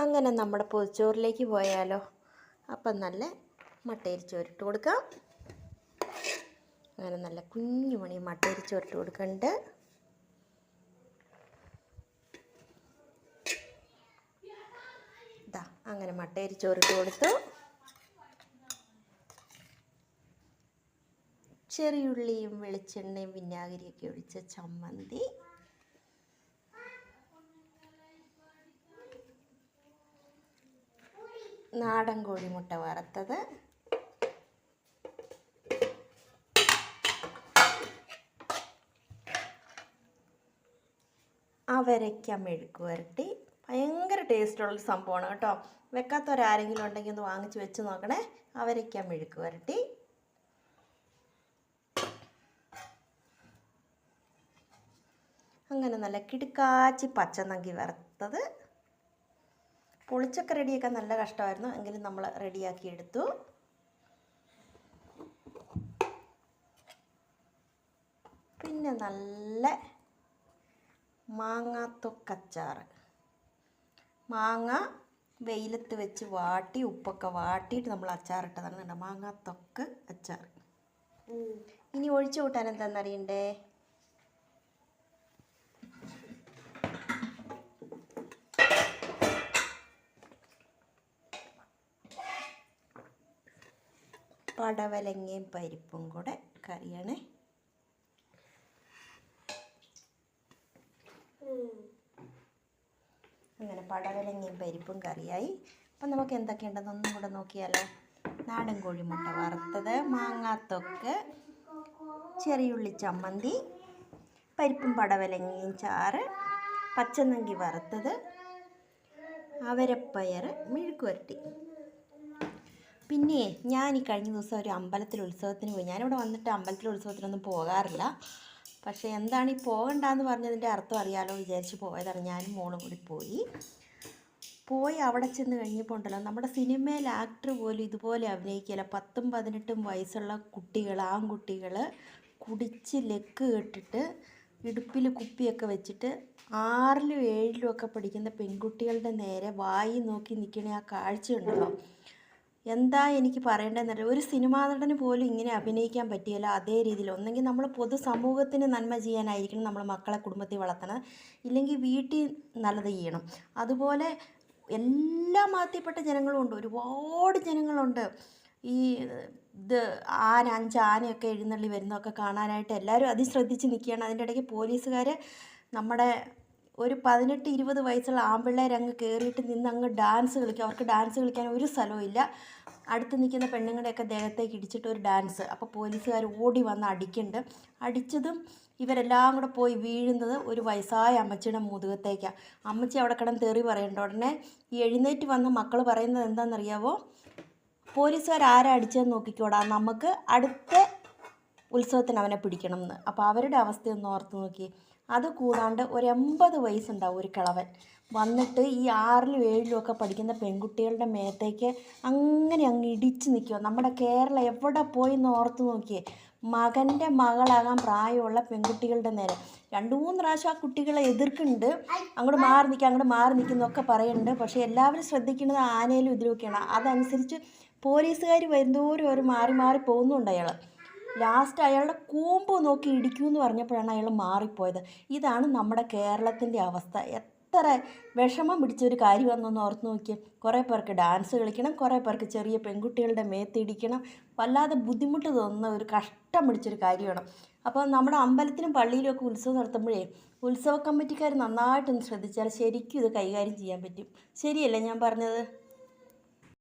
അങ്ങനെ നമ്മുടെ പൊതിച്ചോറിലേക്ക് പോയാലോ? അപ്പം നല്ല മട്ടയിൽ ചോരിട്ട് കൊടുക്കാം. അങ്ങനെ നല്ല കുഞ്ഞു മണി മട്ടയിൽ ചോരിട്ട് കൊടുക്കുന്നുണ്ട് ഇതാ അങ്ങനെ മട്ടയിൽ ഇട്ട് കൊടുത്തു. ചെറിയുള്ളിയും വെളിച്ചെണ്ണയും വിനാഗിരിയൊക്കെ ഒഴിച്ച ചമ്മന്തി. നാടൻ കോഴിമുട്ട വറുത്തത്. അവരയ്ക്ക മെഴുക്ക് വരട്ടി. ഭയങ്കര ടേസ്റ്റുള്ള സംഭവമാണ് കേട്ടോ. വെക്കാത്തവരാരെങ്കിലും ഉണ്ടെങ്കിൽ ഒന്ന് വാങ്ങിച്ച് വെച്ച് നോക്കണേ. അവരയ്ക്ക മെഴുക്ക് വരട്ടി. അങ്ങനെ നല്ല കിടുക്കാച്ചി പച്ചനങ്കി വറുത്തത്. പൊളിച്ചൊക്കെ റെഡിയാക്കാൻ നല്ല കഷ്ടമായിരുന്നു എങ്കിലും നമ്മൾ റെഡിയാക്കി എടുത്തു. പിന്നെ നല്ല മാങ്ങാത്തൊക്കച്ചാറ്. മാങ്ങ വെയിലത്ത് വെച്ച് വാട്ടി ഉപ്പൊക്കെ വാട്ടിയിട്ട് നമ്മൾ അച്ചാറിട്ടതാണ് കണ്ടോ മാങ്ങാത്തൊക്ക് അച്ചാർ. ഇനി ഒഴിച്ചു കൂട്ടാൻ എന്താണെന്നറിയണ്ടേ പടവലങ്ങയും പരിപ്പും കൂടെ കറിയാണ്. അങ്ങനെ പടവലങ്ങയും പരിപ്പും കറിയായി. അപ്പം നമുക്ക് എന്തൊക്കെയുണ്ടെന്ന് ഒന്നും കൂടെ നോക്കിയാലോ. നാടൻ കോഴിമുട്ട വറുത്തത് മാങ്ങാത്തൊക്ക് ചെറിയുള്ളി ചമ്മന്തി പരിപ്പും പടവലങ്ങയും ചാറ് പച്ചനങ്കി വറുത്തത് അവരപ്പയർ മെഴുക്കുവരട്ടി. പിന്നെ ഞാൻ ഈ കഴിഞ്ഞ ദിവസം ഒരു അമ്പലത്തിൽ ഉത്സവത്തിന് പോയി. ഞാനിവിടെ വന്നിട്ട് അമ്പലത്തിൽ ഉത്സവത്തിനൊന്നും പോകാറില്ല. പക്ഷേ എന്താണ് ഈ പോകണ്ടെന്ന് പറഞ്ഞതിന്റെ അർത്ഥം അറിയാലോ വിചാരിച്ച് പോയതാണ്. ഞാനും മോളും കൂടി പോയി. പോയി അവിടെ ചെന്ന് കഴിഞ്ഞപ്പോൾ ഉണ്ടല്ലോ നമ്മുടെ സിനിമയിൽ ആക്ടർ പോലും ഇതുപോലെ അഭിനയിക്കില്ല പത്തും പതിനെട്ടും വയസ്സുള്ള കുട്ടികൾ ആൺകുട്ടികൾ കുടിച്ച് ലെക്ക് കെട്ടിട്ട് ഇടുപ്പിൽ കുപ്പിയൊക്കെ വെച്ചിട്ട് ആറിലും ഏഴിലും ഒക്കെ പഠിക്കുന്ന പെൺകുട്ടികളുടെ നേരെ വായി നോക്കി നിൽക്കണ ആ കാഴ്ച ഉണ്ടല്ലോ. എന്താ എനിക്ക് പറയേണ്ടതെന്നറിയാം? ഒരു സിനിമാ നടന് പോലും ഇങ്ങനെ അഭിനയിക്കാൻ പറ്റിയല്ല. അതേ രീതിയിൽ ഒന്നെങ്കിൽ നമ്മൾ പൊതുസമൂഹത്തിന് നന്മ ചെയ്യാനായിരിക്കണം നമ്മൾ മക്കളെ കുടുംബത്തിൽ വളർത്തണം. ഇല്ലെങ്കിൽ വീട്ടിൽ നല്ലത് ചെയ്യണം. അതുപോലെ എല്ലാ മതത്തിൽപ്പെട്ട ജനങ്ങളും ഉണ്ട്. ഒരുപാട് ജനങ്ങളുണ്ട്. ഈ ഇത് ആന അഞ്ച് ആനയൊക്കെ എഴുന്നള്ളി വരുന്നതൊക്കെ കാണാനായിട്ട് എല്ലാവരും അതിൽ ശ്രദ്ധിച്ച് നിൽക്കുകയാണ്. അതിന്റെ ഇടയ്ക്ക് പോലീസുകാർ നമ്മുടെ ഒരു പതിനെട്ട് ഇരുപത് വയസ്സുള്ള ആൺപിള്ളേർ അങ്ങ് കയറിയിട്ട് നിന്ന് അങ്ങ് ഡാൻസ് കളിക്കും. അവർക്ക് ഡാൻസ് കളിക്കാൻ ഒരു സ്ഥലവും അടുത്ത് നിൽക്കുന്ന പെണ്ണുങ്ങളുടെയൊക്കെ ദേഹത്തേക്ക് ഇടിച്ചിട്ട് ഒരു ഡാൻസ് അപ്പോൾ പോലീസുകാർ ഓടി വന്ന് അടിക്കുന്നുണ്ട്. അടിച്ചതും ഇവരെല്ലാം കൂടെ പോയി വീഴുന്നത് ഒരു വയസ്സായ അമ്മച്ചിയുടെ മുതുകത്തേക്കാണ് അമ്മച്ചി അവിടെ കിടന്ന് തെറി പറയേണ്ട ഉടനെ ഈ എഴുന്നേറ്റ് വന്ന മക്കൾ പറയുന്നത് എന്താണെന്നറിയാവോ? പോലീസുകാർ ആരാ അടിച്ചതെന്ന് നോക്കിക്കോടാ. നമുക്ക് അടുത്ത ഉത്സവത്തിന് അവനെ പിടിക്കണം എന്ന് അപ്പോൾ അവരുടെ അവസ്ഥയൊന്ന് ഓർത്ത് നോക്കി അത് കൂടാണ്ട് ഒരു എൺപത് വയസ്സുണ്ടാവും ഒരു കിളവൻ. വന്നിട്ട് ഈ ആറിലും ഏഴിലും ഒക്കെ പഠിക്കുന്ന പെൺകുട്ടികളുടെ മേത്തേക്ക് അങ്ങനെ അങ്ങ് ഇടിച്ച് നിൽക്കുക നമ്മുടെ കേരളം എവിടെ പോയി എന്ന് ഓർത്ത് നോക്കിയേ. മകന്റെ മകളാകാൻ പ്രായമുള്ള പെൺകുട്ടികളുടെ നേരെ. രണ്ട് മൂന്ന് പ്രാവശ്യം ആ കുട്ടികളെ എതിർക്കുന്നുണ്ട്. അങ്ങോട്ട് മാറി നിൽക്കുക അങ്ങോട്ട് മാറി നിൽക്കുന്നൊക്കെ പറയുന്നുണ്ട്. പക്ഷേ എല്ലാവരും ശ്രദ്ധിക്കുന്നത് ആനയിലും ഇതിലുമൊക്കെയാണ്. അതനുസരിച്ച് പോലീസുകാർ വരുന്നോരും അവർ മാറി മാറി പോകുന്നുണ്ട് അയാൾ ലാസ്റ്റ് അയാളുടെ കൂമ്പ് നോക്കി ഇടിക്കുമെന്ന് പറഞ്ഞപ്പോഴാണ് അയാൾ മാറിപ്പോയത്. ഇതാണ് നമ്മുടെ കേരളത്തിന്റെ അവസ്ഥ. എത്ര വിഷമം പിടിച്ചൊരു കാര്യമാണെന്നൊന്ന് ഓർത്ത് നോക്കിയാൽ കുറേ പേർക്ക് ഡാൻസ് കളിക്കണം കുറേ പേർക്ക് ചെറിയ പെൺകുട്ടികളുടെ മേത്തിടിക്കണം വല്ലാതെ ബുദ്ധിമുട്ട് തോന്നുന്ന ഒരു കഷ്ടം പിടിച്ചൊരു കാര്യമാണ്. അപ്പോൾ നമ്മുടെ അമ്പലത്തിലും പള്ളിയിലും ഒക്കെ ഉത്സവം നടത്തുമ്പോഴേ ഉത്സവ കമ്മിറ്റിക്കാർ നന്നായിട്ടൊന്ന് ശ്രദ്ധിച്ചാൽ ശരിക്കും ഇത് കൈകാര്യം ചെയ്യാൻ പറ്റും. ശരിയല്ലേ ഞാൻ പറഞ്ഞത്?